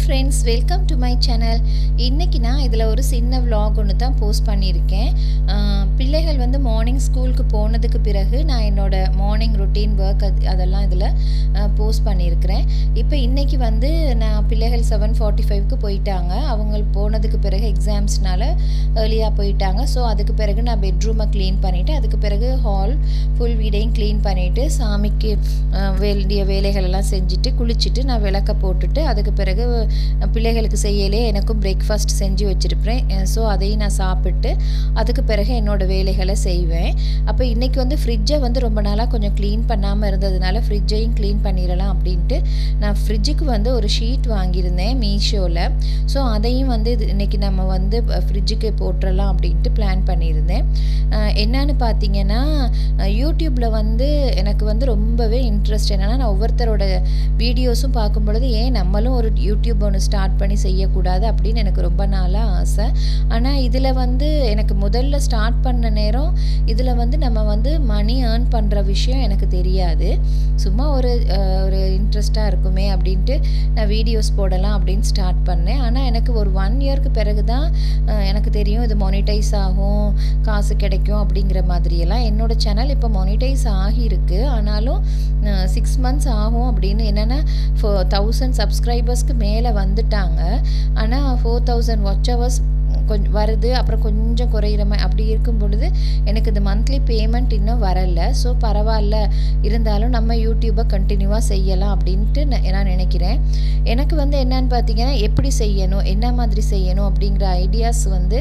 Friends welcome to my channel இன்றைக்கி நான் இதில் ஒரு சின்ன vlog ஒன்று தான் போஸ்ட் பண்ணியிருக்கேன். பிள்ளைகள் வந்து மார்னிங் ஸ்கூலுக்கு போனதுக்கு பிறகு நான் என்னோட மார்னிங் ரொட்டீன் ஒர்க் அது அதெல்லாம் இதில் போஸ்ட் பண்ணியிருக்கிறேன். இப்போ இன்றைக்கி வந்து நான் பிள்ளைகள் செவன் ஃபார்ட்டி ஃபைவ்க்கு போயிட்டாங்க. அவங்க போனதுக்கு பிறகு எக்ஸாம்ஸ்னால ஏர்லியாக போயிட்டாங்க. ஸோ அதுக்கு பிறகு நான் பெட்ரூமை க்ளீன் பண்ணிவிட்டு அதுக்கு பிறகு ஹால் ஃபுல் வீடையும் க்ளீன் பண்ணிவிட்டு சாமிக்கு வேண்டிய வேலைகளெல்லாம் செஞ்சுட்டு குளிச்சுட்டு நான் விளக்க போட்டுட்டு அதுக்கு பிறகு பிள்ளைகளுக்கு செய்யலே எனக்கும் பிரேக்ஃபாஸ்ட் செஞ்சு வச்சுருப்பேன் ஸோ அதையும் நான் சாப்பிட்டு அதுக்கு பிறகு என்னோடய வேலைகளை செய்வேன். அப்போ இன்றைக்கி வந்து ஃப்ரிட்ஜை வந்து ரொம்ப நாளாக கொஞ்சம் க்ளீன் பண்ணாமல் இருந்ததுனால ஃப்ரிட்ஜையும் க்ளீன் பண்ணிடலாம் அப்படின்ட்டு நான் ஃப்ரிட்ஜுக்கு வந்து ஒரு ஷீட் வாங்கியிருந்தேன் மீஷோவில் ஸோ அதையும் வந்து இது இன்றைக்கி நம்ம வந்து ஃப்ரிட்ஜுக்கு போட்டுடலாம் அப்படின்ட்டு பிளான் பண்ணியிருந்தேன். என்னன்னு பார்த்தீங்கன்னா யூடியூப்பில் வந்து எனக்கு வந்து ரொம்பவே இன்ட்ரெஸ்ட் என்னென்னா நான் ஒவ்வொருத்தரோட வீடியோஸும் பார்க்கும் பொழுது ஏன் நம்மளும் ஒரு யூடியூப் ஒன்று ஸ்டார்ட் பண்ணி செய்யக்கூடாது அப்படின்னு எனக்கு ரொம்ப நாளாக ஆசை. ஆனால் இதில் வந்து எனக்கு முதல்ல ஸ்டார்ட் பண்ண நேரம் இதில் வந்து நம்ம வந்து மணி ஏர்ன் பண்ணுற விஷயம் எனக்கு தெரியாது. சும்மா ஒரு ஒரு இன்ட்ரெஸ்ட்டாக இருக்குமே அப்படின்ட்டு நான் வீடியோஸ் போடலாம் அப்படின்னு ஸ்டார்ட் பண்ணேன். ஆனால் எனக்கு ஒரு ஒன் இயர்க்கு பிறகு தான் எனக்கு தெரியும் இது மொனிடைஸ் ஆகும் காசு கிடைக்கும் அப்படிங்கிற மாதிரியெல்லாம். என்னோடய சேனல் இப்போ மொனிடைஸ் ஆகியிருக்கு. ஆனாலும் சிக்ஸ் மந்த்ஸ் ஆகும் அப்படின்னு என்னென்னா ஃபோ தௌசண்ட் சப்ஸ்கிரைபர்ஸ்க்கு மேலே வந்துட்டாங்க. ஆனால் ஃபோர் தௌசண்ட் வாட்ச் ஹவர்ஸ் கொஞ்சம் வருது. அப்புறம் கொஞ்சம் குறையிற மாதிரி அப்படி இருக்கும் பொழுது எனக்கு இந்த மந்த்லி பேமெண்ட் இன்னும் வரலை. ஸோ பரவாயில்ல. இருந்தாலும் நம்ம யூடியூப்பை கண்டினியூவாக செய்யலாம் அப்படின்ட்டு நான் நான் நினைக்கிறேன். எனக்கு வந்து என்னன்னு பார்த்தீங்கன்னா எப்படி செய்யணும்? என்ன மாதிரி செய்யணும்? அப்படிங்கிற ஐடியாஸ் வந்து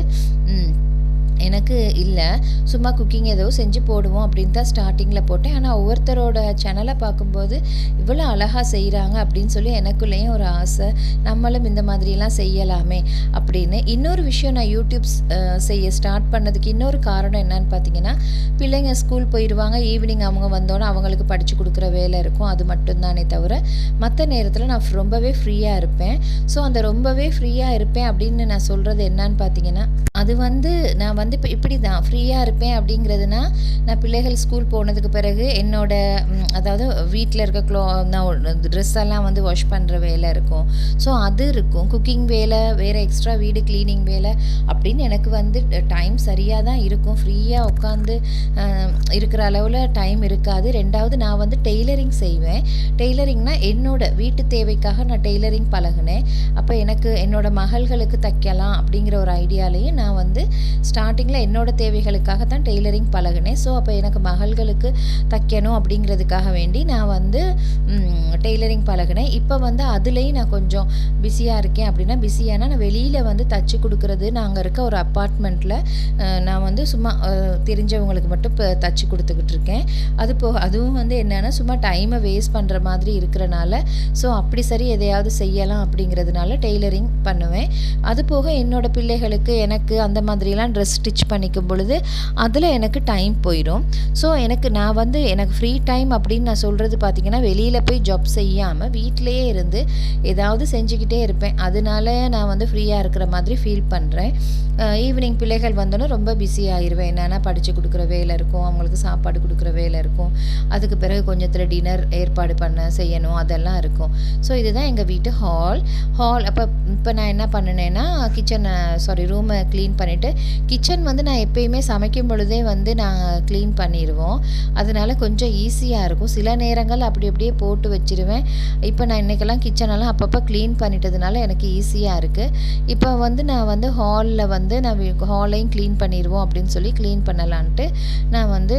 எனக்கு இல்லை. சும்மா குக்கிங் ஏதோ செஞ்சு போடுவோம் அப்படின்னு தான் ஸ்டார்டிங்கில் போட்டேன். ஆனால் ஒவ்வொருத்தரோட சேனலை பார்க்கும்போது இவ்வளோ அழகாக செய்கிறாங்க அப்படின்னு சொல்லி எனக்குள்ளேயும் ஒரு ஆசை. நம்மளும் இந்த மாதிரிலாம் செய்யலாமே அப்படின்னு. இன்னொரு விஷயம் நான் யூடியூப் செய்ய ஸ்டார்ட் பண்ணதுக்கு இன்னொரு காரணம் என்னன்னு பார்த்தீங்கன்னா பிள்ளைங்க ஸ்கூல் போயிடுவாங்க. ஈவினிங் அவங்க வந்தோன்னே அவங்களுக்கு படித்து கொடுக்குற வேலை இருக்கும். அது மட்டும்தானே தவிர மற்ற நேரத்தில் நான் ரொம்பவே ஃப்ரீயாக இருப்பேன். ஸோ அந்த ரொம்பவே ஃப்ரீயாக இருப்பேன் அப்படின்னு நான் சொல்கிறது என்னன்னு பார்த்தீங்கன்னா அது வந்து நான் வந்து இப்போ இப்படி தான் ஃப்ரீயாக இருப்பேன் அப்படிங்கிறதுனா நான் பிள்ளைகள் ஸ்கூல் போனதுக்கு பிறகு என்னோட அதாவது வீட்டில் இருக்க க்ளோ நான் ட்ரெஸ் எல்லாம் வந்து வாஷ் பண்ணுற வேலை இருக்கும். ஸோ அது இருக்கும். குக்கிங் வேலை வேறு எக்ஸ்ட்ரா வீடு க்ளீனிங் வேலை அப்படின்னு எனக்கு வந்து டைம் சரியாக தான் இருக்கும். ஃப்ரீயாக உட்காந்து இருக்கிற அளவில் டைம் இருக்காது. ரெண்டாவது நான் வந்து டெய்லரிங் செய்வேன். டெய்லரிங்னா என்னோட வீட்டு தேவைக்காக நான் டெய்லரிங் பழகினேன். அப்போ எனக்கு என்னோட மகள்களுக்கு தைக்கலாம் அப்படிங்கிற ஒரு ஐடியாலையும் நான் நான் வந்து ஸ்டார்டிங்கில் என்னோடய தேவைகளுக்காக தான் டெய்லரிங் பழகினேன். ஸோ அப்போ எனக்கு மகள்களுக்கு தைக்கணும் அப்படிங்கிறதுக்காக வேண்டி நான் வந்து டெய்லரிங் பழகினேன். இப்போ வந்து அதுலேயும் நான் கொஞ்சம் பிஸியாக இருக்கேன் அப்படின்னா பிஸியானா நான் வெளியில் வந்து தச்சு கொடுக்குறது நாங்கள் இருக்க ஒரு அப்பார்ட்மெண்ட்டில் நான் வந்து சும்மா தெரிஞ்சவங்களுக்கு மட்டும் இப்போ தச்சு கொடுத்துக்கிட்டு இருக்கேன். அது போக அதுவும் வந்து என்னென்னா சும்மா டைமை வேஸ்ட் பண்ணுற மாதிரி இருக்கிறனால ஸோ அப்படி சரி எதையாவது செய்யலாம் அப்படிங்கிறதுனால டெய்லரிங் பண்ணுவேன். அது போக என்னோடய பிள்ளைகளுக்கு எனக்கு அந்த மாதிரிலாம் ட்ரெஸ் ஸ்டிச் பண்ணிக்கும் பொழுது அதில் எனக்கு டைம் போயிடும். ஸோ எனக்கு நான் வந்து எனக்கு ஃப்ரீ டைம் அப்படின்னு நான் சொல்கிறது பார்த்தீங்கன்னா வெளியில் போய் ஜாப் செய்யாமல் வீட்டிலேயே இருந்து ஏதாவது செஞ்சுக்கிட்டே இருப்பேன். அதனால நான் வந்து ஃப்ரீயாக இருக்கிற மாதிரி ஃபீல் பண்ணுறேன் ஈவினிங் பிள்ளைகள் வந்தோன்னே ரொம்ப பிஸி ஆயிடுவேன் என்னென்னா படித்து கொடுக்குற வேலை இருக்கும். அவங்களுக்கு சாப்பாடு கொடுக்குற வேலை இருக்கும். அதுக்கு பிறகு கொஞ்சத்தில் டின்னர் ஏற்பாடு பண்ண செய்யணும். அதெல்லாம் இருக்கும். ஸோ இதுதான் எங்கள் வீட்டு ஹால் ஹால் அப்போ இப்போ நான் என்ன பண்ணினேன்னா கிச்சனை சாரி ரூமை க்ளீன் க்ளீன் பண்ணிவிட்டு கிச்சன் வந்து நான் எப்பயுமே சமைக்கும் பொழுதே வந்து நான் க்ளீன் பண்ணிடுவோம் அதனால் கொஞ்சம் ஈஸியாக இருக்கும். சில நேரங்கள் அப்படி அப்படியே போட்டு வச்சிருவேன். இப்போ நான் இன்றைக்கெல்லாம் கிச்சனெல்லாம் அப்பப்போ க்ளீன் பண்ணிட்டதுனால எனக்கு ஈஸியாக இருக்குது இப்போ வந்து நான் வந்து ஹாலில் வந்து நான் ஹாலையும் க்ளீன் பண்ணிடுவோம் அப்படின்னு சொல்லி க்ளீன் பண்ணலான்ட்டு நான் வந்து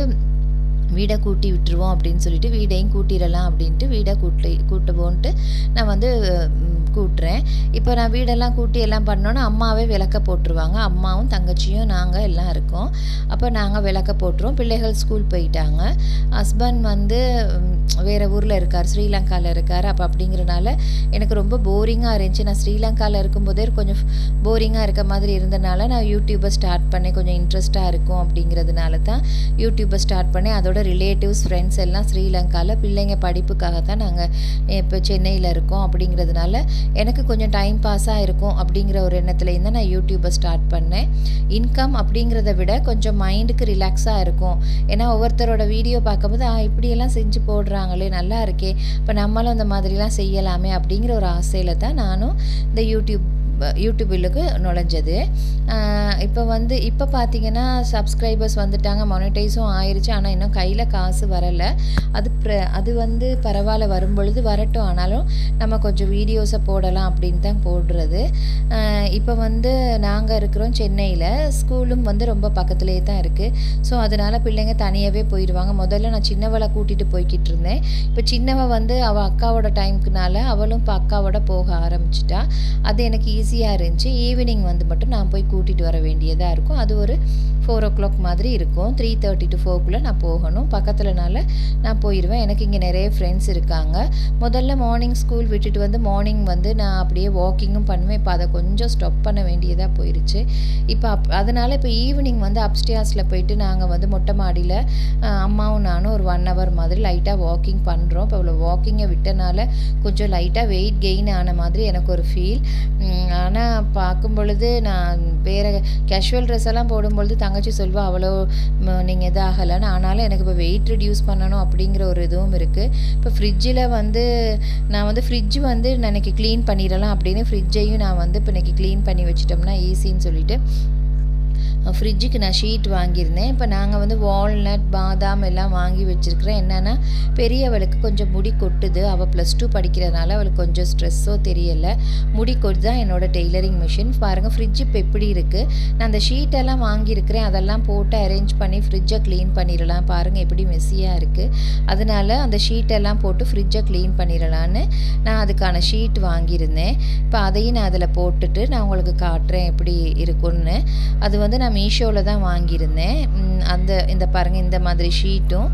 வீடை கூட்டி விட்டுருவோம் அப்படின்னு சொல்லிட்டு வீடையும் கூட்டிடலாம் அப்படின்ட்டு வீடை கூட்டி கூட்டுவோன்ட்டு நான் வந்து கூட்டுறேன். இப்போ நான் வீடெல்லாம் கூட்டி எல்லாம் பண்ணோன்னா அம்மாவே விளக்க போட்டுருவாங்க. அம்மாவும் தங்கச்சியும் நாங்கள் எல்லாம் இருக்கோம். அப்போ நாங்கள் விளக்க போட்டுருவோம். பிள்ளைகள் ஸ்கூல் போயிட்டாங்க. ஹஸ்பண்ட் வந்து வேறு ஊரில் இருக்கார். ஸ்ரீலங்காவில் இருக்கார். அப்போ அப்படிங்கிறனால எனக்கு ரொம்ப போரிங்காக இருந்துச்சு. நான் ஸ்ரீலங்காவில் இருக்கும்போதே கொஞ்சம் போரிங்காக இருக்க மாதிரி இருந்தனால நான் யூடியூப்பை ஸ்டார்ட் பண்ணேன். கொஞ்சம் இன்ட்ரெஸ்ட்டாக இருக்கும் அப்படிங்கிறதுனால தான் யூடியூப்பை ஸ்டார்ட் பண்ணேன். அதோட ரிலேட்டிவ்ஸ் ஃப்ரெண்ட்ஸ் எல்லாம் ஸ்ரீலங்காவில் பிள்ளைங்க படிப்புக்காக தான் நாங்கள் இப்போ சென்னையில் இருக்கோம் அப்படிங்கிறதுனால எனக்கு கொஞ்சம் டைம் பாஸாக இருக்கும் அப்படிங்கிற ஒரு எண்ணத்துலேருந்து நான் யூடியூப்பை ஸ்டார்ட் பண்ணேன். இன்கம் அப்படிங்கிறத விட கொஞ்சம் மைண்டுக்கு ரிலாக்ஸாக இருக்கும். ஏன்னா ஒவ்வொருத்தரோட வீடியோ பார்க்கும்போது ஆ இப்படியெல்லாம் செஞ்சு போடுறாங்களே நல்லா இருக்கே. இப்போ நம்மளும் அந்த மாதிரிலாம் செய்யலாமே அப்படிங்கிற ஒரு ஆசையில் தான் நானும் இந்த யூடியூப் யூடியூபிலுக்கு நுழைஞ்சது. இப்போ வந்து இப்போ பார்த்தீங்கன்னா சப்ஸ்கிரைபர்ஸ் வந்துட்டாங்க மானிட்டைஸும் ஆயிடுச்சு ஆனால் இன்னும் கையில் காசு வரலை. அது ப்ர அது வந்து பரவாயில்ல வரும்பொழுது வரட்டும். ஆனாலும் நம்ம கொஞ்சம் வீடியோஸை போடலாம் அப்படின்னு தான் போடுறது. இப்போ வந்து நாங்கள் இருக்கிறோம் சென்னையில். ஸ்கூலும் வந்து ரொம்ப பக்கத்துலேயே தான் இருக்குது ஸோ அதனால் பிள்ளைங்க தனியாகவே போயிடுவாங்க. முதல்ல நான் சின்னவளை கூட்டிகிட்டு போய்கிட்டு இருந்தேன். இப்போ சின்னவ வந்து அவள் அக்காவோட டைமுக்குனால அவளும் இப்போ அக்காவோட போக ஆரம்பிச்சிட்டா. அது எனக்கு ஈஸி ஈஸியாக இருந்துச்சு. ஈவினிங் வந்து மட்டும் நான் போய் கூட்டிகிட்டு வர வேண்டியதாக இருக்கும். அது ஒரு ஃபோர் ஓ கிளாக் மாதிரி இருக்கும். த்ரீ தேர்ட்டி டு ஃபோர்க்குள்ளே நான் போகணும். பக்கத்துலனால நான் போயிடுவேன் எனக்கு இங்கே நிறைய ஃப்ரெண்ட்ஸ் இருக்காங்க. முதல்ல மார்னிங் ஸ்கூல் விட்டுட்டு வந்து மார்னிங் வந்து நான் அப்படியே வாக்கிங்கும் பண்ணுவேன். இப்போ அதை கொஞ்சம் ஸ்டாப் பண்ண வேண்டியதாக போயிடுச்சு இப்போ அப் அதனால் இப்போ ஈவினிங் வந்து அப்ஸ்டியாஸில் போயிட்டு நாங்கள் வந்து மொட்டை மாடியில் அம்மாவும் நானும் ஒரு ஒன் ஹவர் மாதிரி லைட்டாக வாக்கிங் பண்ணுறோம் இப்போ அவ்வளோ வாக்கிங்கை விட்டனால கொஞ்சம் லைட்டாக வெயிட் கெயின் ஆன மாதிரி எனக்கு ஒரு ஃபீல் ஆனால் பார்க்கும் பொழுது நான் வேறு கேஷுவல் ட்ரெஸ் எல்லாம் போடும்பொழுது தங்கச்சி சொல்வா அவ்வளோ நீங்கள் இதாகலைன்னு ஆனாலும் எனக்கு இப்போ வெயிட் ரிடியூஸ் பண்ணணும் அப்படிங்கிற ஒரு இதுவும் இருக்குது இப்போ ஃப்ரிட்ஜில் வந்து நான் வந்து ஃப்ரிட்ஜ் வந்து நான் இன்றைக்கி க்ளீன் பண்ணிடலாம் அப்படின்னு ஃப்ரிட்ஜையும் நான் வந்து இப்போ இன்றைக்கி க்ளீன் பண்ணி வச்சிட்டோம்னா ஈஸின்னு சொல்லிட்டு ஃப்ரிட்ஜுக்கு நான் ஷீட் வாங்கியிருந்தேன். இப்போ நாங்கள் வந்து வால்நட் பாதாம் எல்லாம் வாங்கி வச்சுருக்கிறேன் என்னென்னா பெரியவளுக்கு கொஞ்சம் முடி கொட்டுது. அவள் ப்ளஸ் டூ படிக்கிறதுனால அவளுக்கு கொஞ்சம் ஸ்ட்ரெஸ்ஸோ தெரியலை. முடி கொட்டு தான் என்னோடய டெய்லரிங் மிஷின் பாருங்கள் ஃப்ரிட்ஜ் இப்போ எப்படி இருக்குது நான் அந்த ஷீட்டெல்லாம் வாங்கியிருக்கிறேன். அதெல்லாம் போட்டு அரேஞ்ச் பண்ணி ஃப்ரிட்ஜை க்ளீன் பண்ணிடலாம். பாருங்கள் எப்படி மெஸ்ஸியாக இருக்குது அதனால் அந்த ஷீட்டெல்லாம் போட்டு ஃப்ரிட்ஜை க்ளீன் பண்ணிடலான்னு நான் அதுக்கான ஷீட் வாங்கியிருந்தேன். இப்போ அதையும் நான் அதில் போட்டுட்டு நான் உங்களுக்கு காட்டுறேன் எப்படி இருக்குன்னு அது வந்து வந்து நான் மீஷோவில் தான் வாங்கியிருந்தேன். அந்த இந்த பாருங்கள் இந்த மாதிரி ஷீட்டும்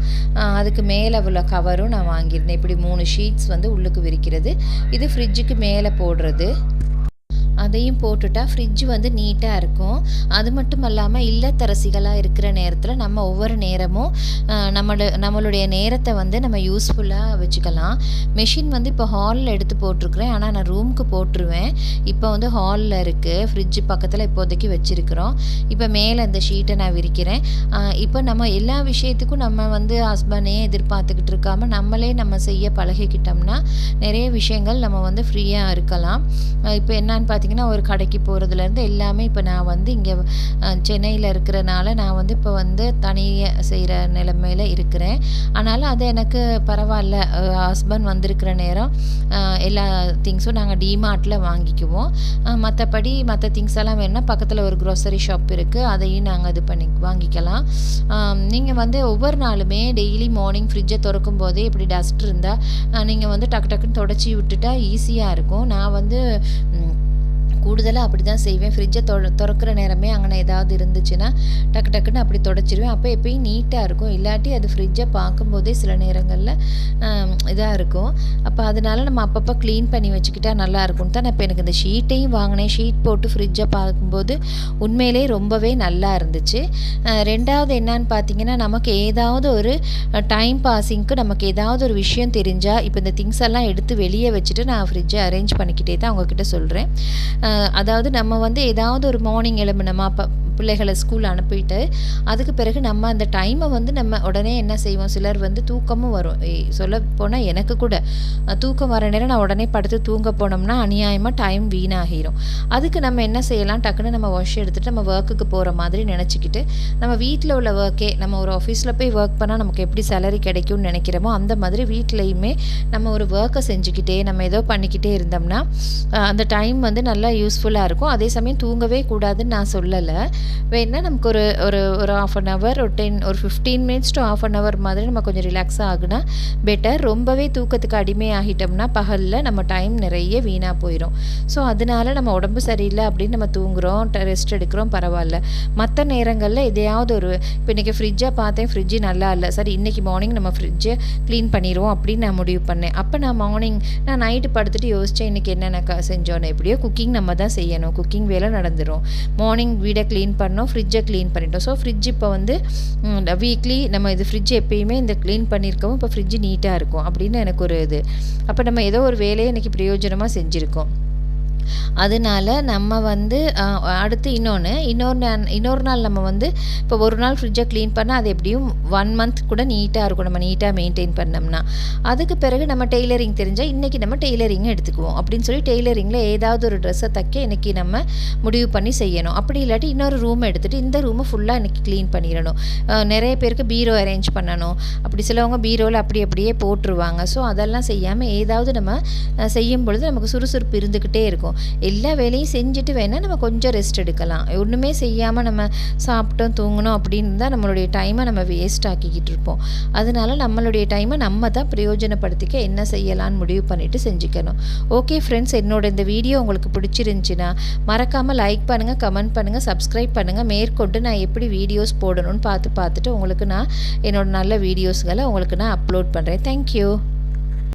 அதுக்கு மேலே உள்ள கவரும் நான் வாங்கியிருந்தேன். இப்படி மூணு ஷீட்ஸ் வந்து உள்ளுக்கு விரிக்கிறது. இது ஃப்ரிட்ஜுக்கு மேலே போடுறது. அதையும் போட்டுட்டா ஃப்ரிட்ஜ் வந்து நீட்டாக இருக்கும். அது மட்டும் இல்லாமல் இல்லத்தரசிகளாக இருக்கிற நேரத்தில் நம்ம ஒவ்வொரு நேரமும் நம்மளோட நம்மளுடைய நேரத்தை வந்து நம்ம யூஸ்ஃபுல்லாக வச்சுக்கலாம். மெஷின் வந்து இப்போ ஹாலில் எடுத்து போட்டிருக்கிறேன். ஆனால் நான் ரூமுக்கு போட்டுருவேன். இப்போ வந்து ஹாலில் இருக்குது ஃப்ரிட்ஜ் பக்கத்தில் இப்போதைக்கு வச்சுருக்கிறோம். இப்போ மேலே இந்த ஷீட்டை நான் விரிக்கிறேன். இப்போ நம்ம எல்லா விஷயத்துக்கும் நம்ம வந்து ஹஸ்பண்டே எதிர்பார்த்துக்கிட்டு இருக்காமல் நம்மளே நம்ம செய்ய பழகிக்கிட்டோம்னா நிறைய விஷயங்கள் நம்ம வந்து ஃப்ரீயாக இருக்கலாம். இப்போ என்னான்னு பார்த்தீங்கன்னா ஒரு கடைக்கு போகிறதுலேருந்து எல்லாமே இப்போ நான் வந்து இங்கே சென்னையில் இருக்கிறனால நான் வந்து இப்போ வந்து தனியாக செய்கிற நிலைமையில் இருக்கிறேன். ஆனாலும் அது எனக்கு பரவாயில்ல. ஹஸ்பண்ட் வந்திருக்கிற நேரம் எல்லா திங்ஸும் நாங்கள் டிமார்ட்டில் வாங்கிக்குவோம். மற்றபடி மற்ற திங்ஸ் எல்லாம் வேணும்னா பக்கத்தில் ஒரு க்ரோசரி ஷாப் இருக்குது அதையும் நாங்கள் இது பண்ணி வாங்கிக்கலாம். நீங்கள் வந்து ஒவ்வொரு நாளுமே டெய்லி மார்னிங் ஃப்ரிட்ஜை திறக்கும் போதே இப்படி டஸ்ட் இருந்தால் நீங்கள் வந்து டக்கு டக்குன்னு தொடச்சி விட்டுட்டா ஈஸியாக இருக்கும். நான் வந்து கூடுதலாக அப்படி தான் செய்வேன் ஃப்ரிட்ஜை தொ திறக்கிற நேரமே அங்கே ஏதாவது இருந்துச்சுன்னா டக்கு டக்குன்னு அப்படி தொடச்சிருவேன். அப்போ எப்பயும் நீட்டாக இருக்கும். இல்லாட்டி அது ஃப்ரிட்ஜை பார்க்கும்போதே சில நேரங்களில் இதாக இருக்கும். அப்போ அதனால் நம்ம அப்பப்போ க்ளீன் பண்ணி வச்சுக்கிட்டா இருக்கும்னு தான் நான் இப்போ எனக்கு இந்த ஷீட்டையும் வாங்கினேன். ஷீட் போட்டு ஃப்ரிட்ஜை பார்க்கும்போது உண்மையிலே ரொம்பவே நல்லா இருந்துச்சு. ரெண்டாவது என்னன்னு பார்த்தீங்கன்னா நமக்கு ஏதாவது ஒரு டைம் பாஸிங்க்கு நமக்கு ஏதாவது ஒரு விஷயம் தெரிஞ்சால் இப்போ இந்த திங்ஸ் எல்லாம் எடுத்து வெளியே வச்சுட்டு நான் ஃப்ரிட்ஜை அரேஞ்ச் பண்ணிக்கிட்டே தான் அவங்கக்கிட்ட சொல்கிறேன் அதாவது நம்ம வந்து ஏதாவது ஒரு மார்னிங் எழும்பினோமா அப்போ பிள்ளைகளை ஸ்கூல் அனுப்பிட்டு அதுக்கு பிறகு நம்ம அந்த டைமை வந்து நம்ம உடனே என்ன செய்வோம்? சிலர் வந்து தூக்கமும் வரும். சொல்ல போனால் எனக்கு கூட. தூக்கம் வர நேரம் நான் உடனே படுத்து தூங்க போனோம்னா அநியாயமாக டைம் வீணாகிரும். அதுக்கு நம்ம என்ன செய்யலாம்? டக்குன்னு நம்ம வாஷ் எடுத்துகிட்டு நம்ம ஒர்க்குக்கு போகிற மாதிரி நினச்சிக்கிட்டு நம்ம வீட்டில் உள்ள ஒர்க்கே நம்ம ஒரு ஆஃபீஸில் போய் ஒர்க் பண்ணால் நமக்கு எப்படி சேலரி கிடைக்கும்னு நினைக்கிறோமோ அந்த மாதிரி வீட்லேயுமே நம்ம ஒரு ஒர்க்கை செஞ்சுக்கிட்டே நம்ம ஏதோ பண்ணிக்கிட்டே இருந்தோம்னா அந்த டைம் வந்து நல்லா யூஸ்ஃபுல்லாக இருக்கும். அதே சமயம் தூங்கவே கூடாதுன்னு நான் சொல்லலை. வேணால் நமக்கு ஒரு ஒரு ஒரு ஆஃப் அன் ஹவர் ஒரு டென் ஒரு fifteen minutes to half an hour மாதிரி நம்ம கொஞ்சம் ரிலாக்ஸாக ஆகுனா பெட்டர் ரொம்பவே தூக்கத்துக்கு அடிமை ஆகிட்டோம்னா பகலில் நம்ம டைம் நிறைய வீணாக போயிடும் ஸோ அதனால நம்ம உடம்பு சரியில்லை அப்படின்னு நம்ம தூங்குகிறோம் ரெஸ்ட் எடுக்கிறோம் பரவாயில்ல. மற்ற நேரங்களில் எதையாவது ஒரு இப்போ இன்றைக்கி ஃப்ரிட்ஜை பார்த்தேன் ஃப்ரிட்ஜு நல்லா இல்லை. சரி இன்றைக்கி மார்னிங் நம்ம ஃப்ரிட்ஜை க்ளீன் பண்ணிடுவோம் அப்படின்னு நான் முடிவு பண்ணேன். அப்போ நான் மார்னிங் நான் நைட்டு படுத்துட்டு யோசித்தேன் இன்றைக்கி என்னென்ன க செஞ்சோன்னு எப்படியோ குக்கிங் நம்ம தான் செய்யணும். குக்கிங் வேலை நடந்துடும் மார்னிங் வீடை க்ளீன் பண்ணோம் ஃப்ரிட்ஜை க்ளீன் பண்ணிட்டோம். ஸோ ஃப்ரிட்ஜ் இப்போ வந்து வீக்லி நம்ம இது ஃப்ரிட்ஜ் எப்பயுமே இந்த க்ளீன் பண்ணியிருக்கவும் இப்போ ஃப்ரிட்ஜ் நீட்டாக இருக்கும் அப்படின்னு எனக்கு ஒரு இது. அப்போ நம்ம ஏதோ ஒரு வேலையை எனக்கு பிரயோஜனமாக செஞ்சுருக்கோம். அதனால நம்ம வந்து அடுத்து இன்னொன்று இன்னொரு நாள் இன்னொரு நாள் நம்ம வந்து இப்போ ஒரு நாள் ஃப்ரிட்ஜை க்ளீன் பண்ணால் அது எப்படியும் ஒன் மந்த் கூட நீட்டாக இருக்கும். நம்ம நீட்டாக மெயின்டைன் பண்ணோம்னா. அதுக்கு பிறகு நம்ம டெய்லரிங் தெரிஞ்சால் இன்றைக்கி நம்ம டெய்லரிங் எடுத்துக்குவோம். அப்படின்னு சொல்லி டெய்லரிங்கில் ஏதாவது ஒரு ட்ரெஸ்ஸை தைக்க இன்னைக்கு நம்ம முடிவு பண்ணி செய்யணும். அப்படி இல்லாட்டி இன்னொரு ரூம் எடுத்துகிட்டு இந்த ரூமை ஃபுல்லாக இன்றைக்கி க்ளீன் பண்ணிடணும் நிறைய பேருக்கு பீரோ அரேஞ்ச் பண்ணணும். அப்படி சிலவங்க பீரோவில் அப்படி அப்படியே போட்டுருவாங்க. ஸோ அதெல்லாம் செய்யாமல் ஏதாவது நம்ம செய்யும் பொழுது நமக்கு சுறுசுறுப்பு இருந்துக்கிட்டே இருக்கும். எல்லா வேலையும் செஞ்சுட்டு வேணால் நம்ம கொஞ்சம் ரெஸ்ட் எடுக்கலாம். ஒன்றுமே செய்யாமல் நம்ம சாப்பிட்டோம், தூங்கணும் அப்படின்னு தான் நம்மளுடைய டைமை நம்ம வேஸ்ட் ஆக்கிக்கிட்டு இருப்போம். அதனால நம்மளுடைய டைமை நம்ம தான் பிரயோஜனப்படுத்திக்க என்ன செய்யலான்னு முடிவு பண்ணிவிட்டு செஞ்சுக்கணும். ஓகே ஃப்ரெண்ட்ஸ், என்னோட இந்த வீடியோ உங்களுக்கு பிடிச்சிருந்துச்சின்னா மறக்காமல் லைக் பண்ணுங்கள் கமெண்ட் பண்ணுங்கள் சப்ஸ்கிரைப் பண்ணுங்கள் மேற்கொண்டு நான் எப்படி வீடியோஸ் போடணும்னு பார்த்து பார்த்துட்டு உங்களுக்கு நான் என்னோட நல்ல வீடியோஸ்களை உங்களுக்கு நான் அப்லோட் பண்ணுறேன் தேங்க் யூ.